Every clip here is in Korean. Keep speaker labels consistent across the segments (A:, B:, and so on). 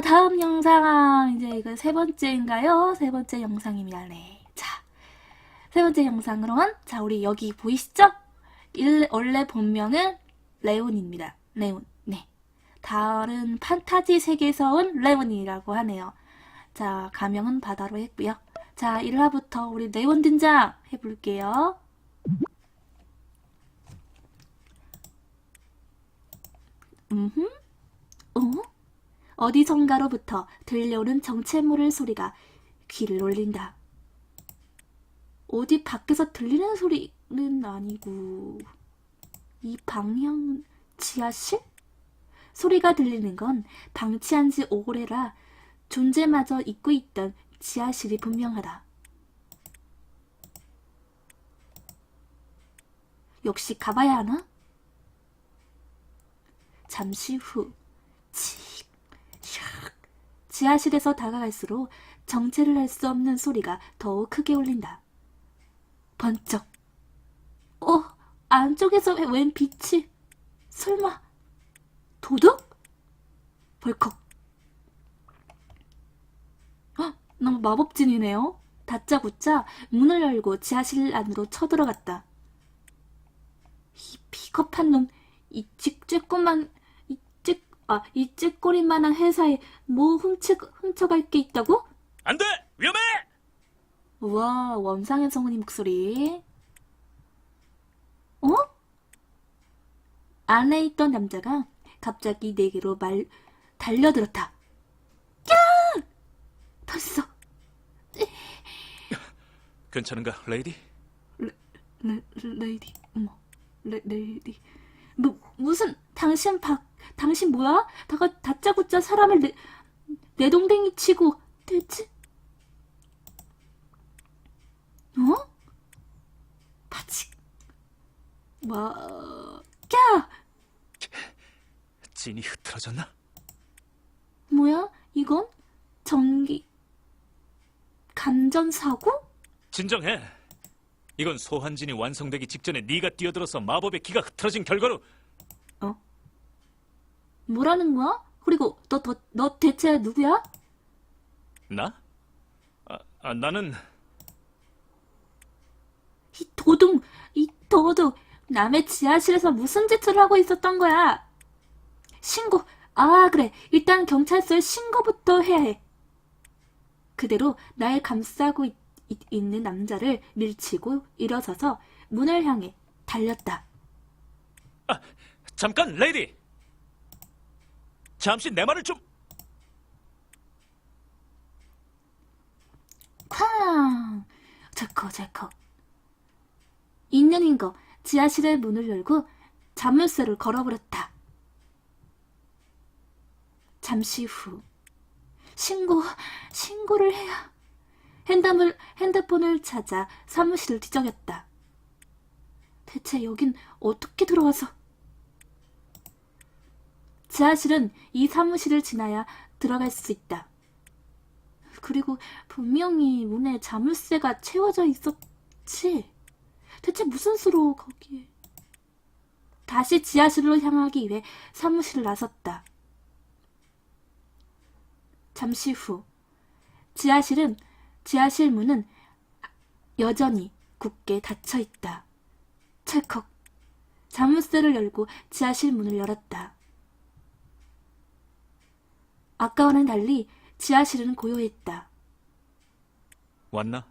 A: 자, 다음 영상, 이제 이거 세 번째인가요? 세 번째 영상입니다. 네. 자, 세 번째 영상으로는, 자, 우리 여기 보이시죠? 일, 원래 본명은 레온입니다. 레온. 네. 다른 판타지 세계에서 온 레온이라고 하네요. 자, 가명은 바다로 했고요. 자, 1화부터 우리 레온 등장 해볼게요. 음흠. 어? 어디선가로부터 들려오는 정체 모를 소리가 귀를 올린다. 어디 밖에서 들리는 소리는 아니고, 이 방향은 지하실? 소리가 들리는 건 방치한 지 오래라 존재마저 잊고 있던 지하실이 분명하다. 역시 가봐야 하나? 잠시 후. 지하실에서 다가갈수록 정체를 알수 없는 소리가 더욱 크게 울린다. 번쩍. 어, 안쪽에서 웬 빛이. 설마, 도둑? 벌컥. 헉, 너무 마법진이네요. 다짜고짜 문을 열고 지하실 안으로 쳐들어갔다. 이 비겁한 놈, 이 찌, 아, 이 찌꺼리만한 회사에 뭐 훔쳐, 훔쳐갈 게 있다고?
B: 안 돼! 위험해!
A: 우와, 원상의 성은이 목소리. 어? 안에 있던 남자가 갑자기 내게로 말, 달려들었다. 야! 벌써,
B: 괜찮은가, 레이디?
A: 레, 레이디, 어머, 레, 레이디. 뭐, 무슨, 당신 박, 당신 뭐야? 다가 다짜고짜 사람을 내, 내 동댕이 치고, 대체? 어? 바직. 뭐, 야!
B: 진이 흐트러졌나?
A: 뭐야? 이건? 전기, 감전 사고?
B: 진정해. 이건 소환진이 완성되기 직전에 네가 뛰어들어서 마법의 기가 흐트러진 결과로
A: 어? 뭐라는 거야? 그리고 너, 너, 너 대체 누구야?
B: 나? 아, 아, 나는
A: 이 도둑, 이 도둑, 남의 지하실에서 무슨 짓을 하고 있었던 거야? 신고, 아, 그래. 일단 경찰서에 신고부터 해야 해. 그대로 날 감싸고 있, 는 남자를 밀치고 일어서서 문을 향해 달렸다.
B: 잠깐, 레이디. 잠시 내 말을 좀
A: 쾅! 제커. 있는 인거 지하실의 문을 열고 자물쇠를 걸어버렸다. 잠시 후 신고, 신고를 해야 핸드폰을, 핸드폰을 찾아 사무실을 뒤적였다. 대체 여긴 어떻게 들어와서? 지하실은 이 사무실을 지나야 들어갈 수 있다. 그리고 분명히 문에 자물쇠가 채워져 있었지. 대체 무슨 수로 거기에. 다시 지하실로 향하기 위해 사무실을 나섰다. 잠시 후, 지하실은, 지하실 문은 여전히 굳게 닫혀 있다. 찰컥. 자물쇠를 열고 지하실 문을 열었다. 아까와는 달리 지하실은 고요했다.
B: 왔나?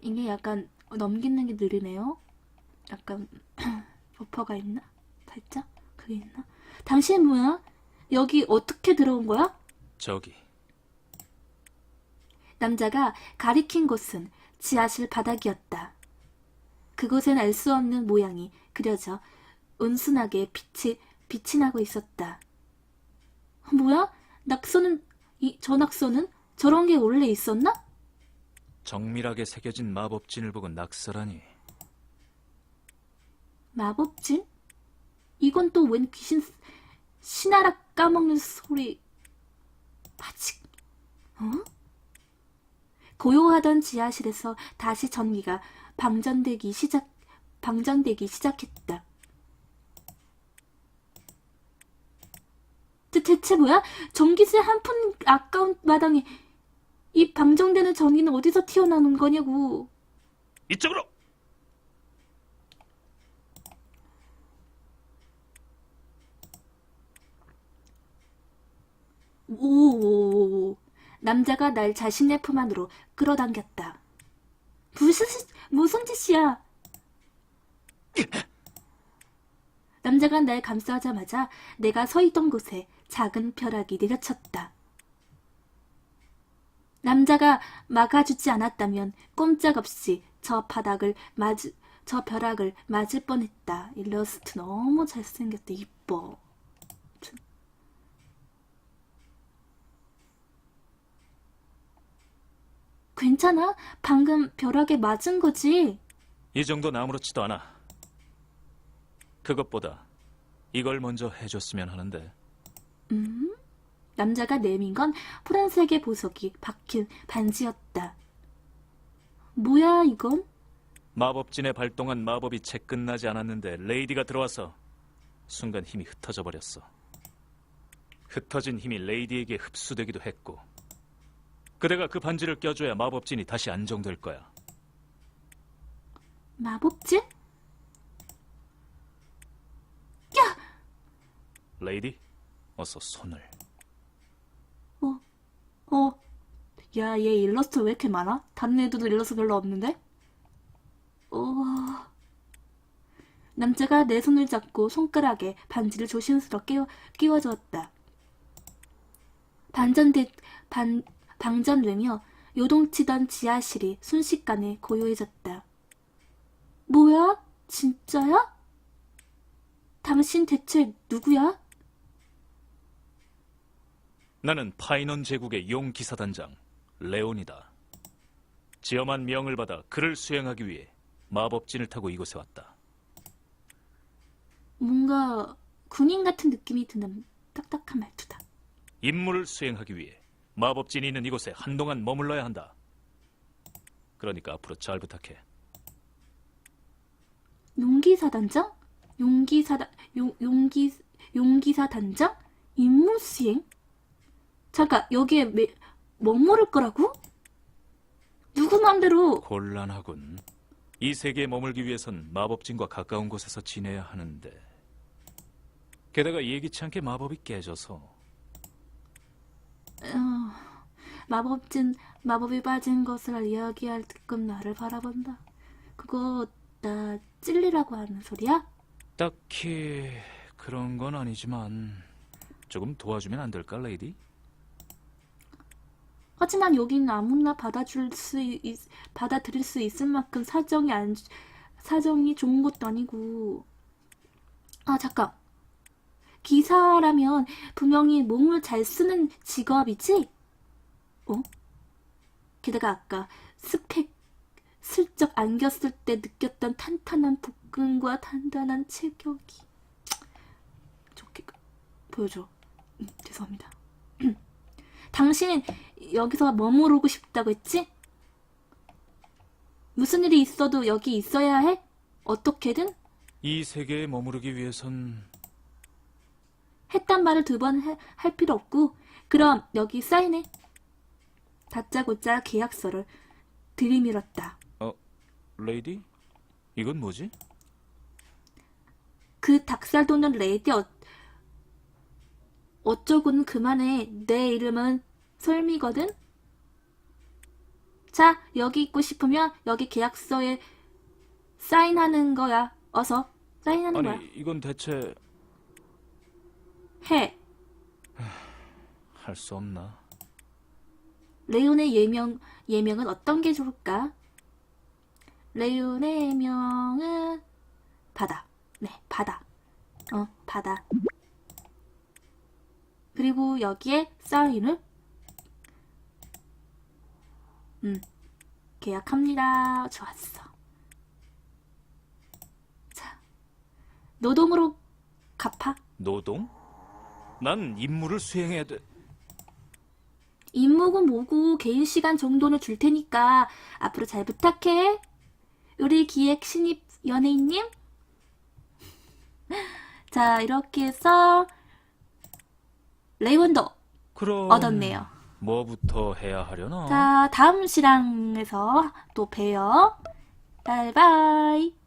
A: 이게 약간 넘기는 게 느리네요. 약간 버퍼가 있나? 살짝? 그게 있나? 당신 뭐야? 여기 어떻게 들어온 거야?
B: 저기.
A: 남자가 가리킨 곳은 지하실 바닥이었다. 그곳엔 알 수 없는 모양이 그려져 온순하게 빛이, 빛이 나고 있었다. 뭐야? 낙서는, 이, 저 낙서는? 저런 게 원래 있었나?
B: 정밀하게 새겨진 마법진을 보고 낙서라니.
A: 마법진? 이건 또 웬 귀신, 신하락 까먹는 소리. 아직, 어? 고요하던 지하실에서 다시 전기가 방전되기 시작, 방전되기 시작했다. 대, 대체 뭐야? 전기세 한 푼 아까운 마당에 이 방전되는 전기는 어디서 튀어나오는 거냐고.
B: 이쪽으로.
A: 오, 남자가 날 자신의 품 안으로 끌어당겼다. 무슨, 짓- 무슨 짓이야? 남자가 날 감싸자마자 내가 서 있던 곳에 작은 벼락이 내려쳤다. 남자가 막아주지 않았다면 꼼짝없이 저 바닥을 맞, 저 벼락을 맞을 뻔했다. 일러스트 너무 잘생겼다. 이뻐. 괜찮아? 방금 벼락에 맞은 거지?
B: 이 정도는 아무렇지도 않아. 그것보다 이걸 먼저 해줬으면 하는데
A: 음? 남자가 내민 건 푸른색의 보석이 박힌 반지였다. 뭐야, 이건?
B: 마법진에 발동한 마법이 채 끝나지 않았는데 레이디가 들어와서 순간 힘이 흩어져 버렸어. 흩어진 힘이 레이디에게 흡수되기도 했고 그대가 그 반지를 껴줘야 마법진이 다시 안정될 거야.
A: 마법질?
B: 레이디, 어서 손을.
A: 어, 어. 야, 얘 일러스트 왜 이렇게 많아? 다른 애들도 일러스트 별로 없는데? 어. 남자가 내 손을 잡고 손가락에 반지를 조심스럽게 끼워, 끼워주었다. 반전돼, 반, 방전되며 요동치던 지하실이 순식간에 고요해졌다. 뭐야? 진짜야? 당신 대체 누구야?
B: 나는 파이넌 제국의 용 기사단장 레온이다. 지엄한 명을 받아 그를 수행하기 위해 마법진을 타고 이곳에 왔다.
A: 뭔가 군인 같은 느낌이 드는 딱딱한 말투다.
B: 임무를 수행하기 위해 마법진이 있는 이곳에 한동안 머물러야 한다. 그러니까 앞으로 잘 부탁해.
A: 용기사 단장? 용기사 단 용, 용기 용기사 단장? 임무 수행? 잠깐 여기에 매, 머무를 거라고? 누구 맘대로
B: 곤란하군. 이 세계에 머물기 위해선 마법진과 가까운 곳에서 지내야 하는데. 게다가 예기치 않게 마법이 깨져서
A: 어, 마법진 마법이 빠진 것을 이야기할 듯끔 나를 바라본다. 그거 나 찔리라고 하는 소리야?
B: 딱히 그런 건 아니지만 조금 도와주면 안 될까, 레이디?
A: 하지만 여기는 아무나 받아줄 수 있, 받아들일 수 있을 만큼 사정이 안 사정이 좋은 것도 아니고 아 잠깐 기사라면 분명히 몸을 잘 쓰는 직업이지? 어? 게다가 아까 스펙 슬쩍 안겼을 때 느꼈던 탄탄한 복근과 단단한 체격이 좋게 보여줘 음, 죄송합니다 당신 여기서 머무르고 싶다고 했지? 무슨 일이 있어도 여기 있어야 해? 어떻게든?
B: 이 세계에 머무르기 위해선
A: 했단 말을 두 번 할 필요 없고 그럼 여기 사인해. 다짜고짜 계약서를 들이밀었다.
B: 어, 레이디? 이건 뭐지?
A: 그 닭살 돋는 레이디 어, 어쩌고는 그만해. 내 이름은 솔미거든? 자, 여기 있고 싶으면 여기 계약서에 사인하는 거야. 어서 사인하는 거야.
B: 아니, 이건 대체
A: 해.
B: 할 수 없나?
A: 레온의 예명, 예명은 어떤 게 좋을까? 레온의 예명은 바다. 네, 바다. 어, 바다. 그리고 여기에 사인을 음, 계약합니다. 좋았어. 자, 노동으로 갚아.
B: 노동? 난 임무를 수행해야 돼.
A: 임무고 뭐고 개인 시간 정도는 줄 테니까 앞으로 잘 부탁해. 우리 기획 신입 연예인님. 자, 이렇게 해서 레이원도
B: 그럼
A: 얻었네요.
B: 뭐부터 해야 하려나?
A: 자, 다음 시랑에서 또 봬요. 바이바이.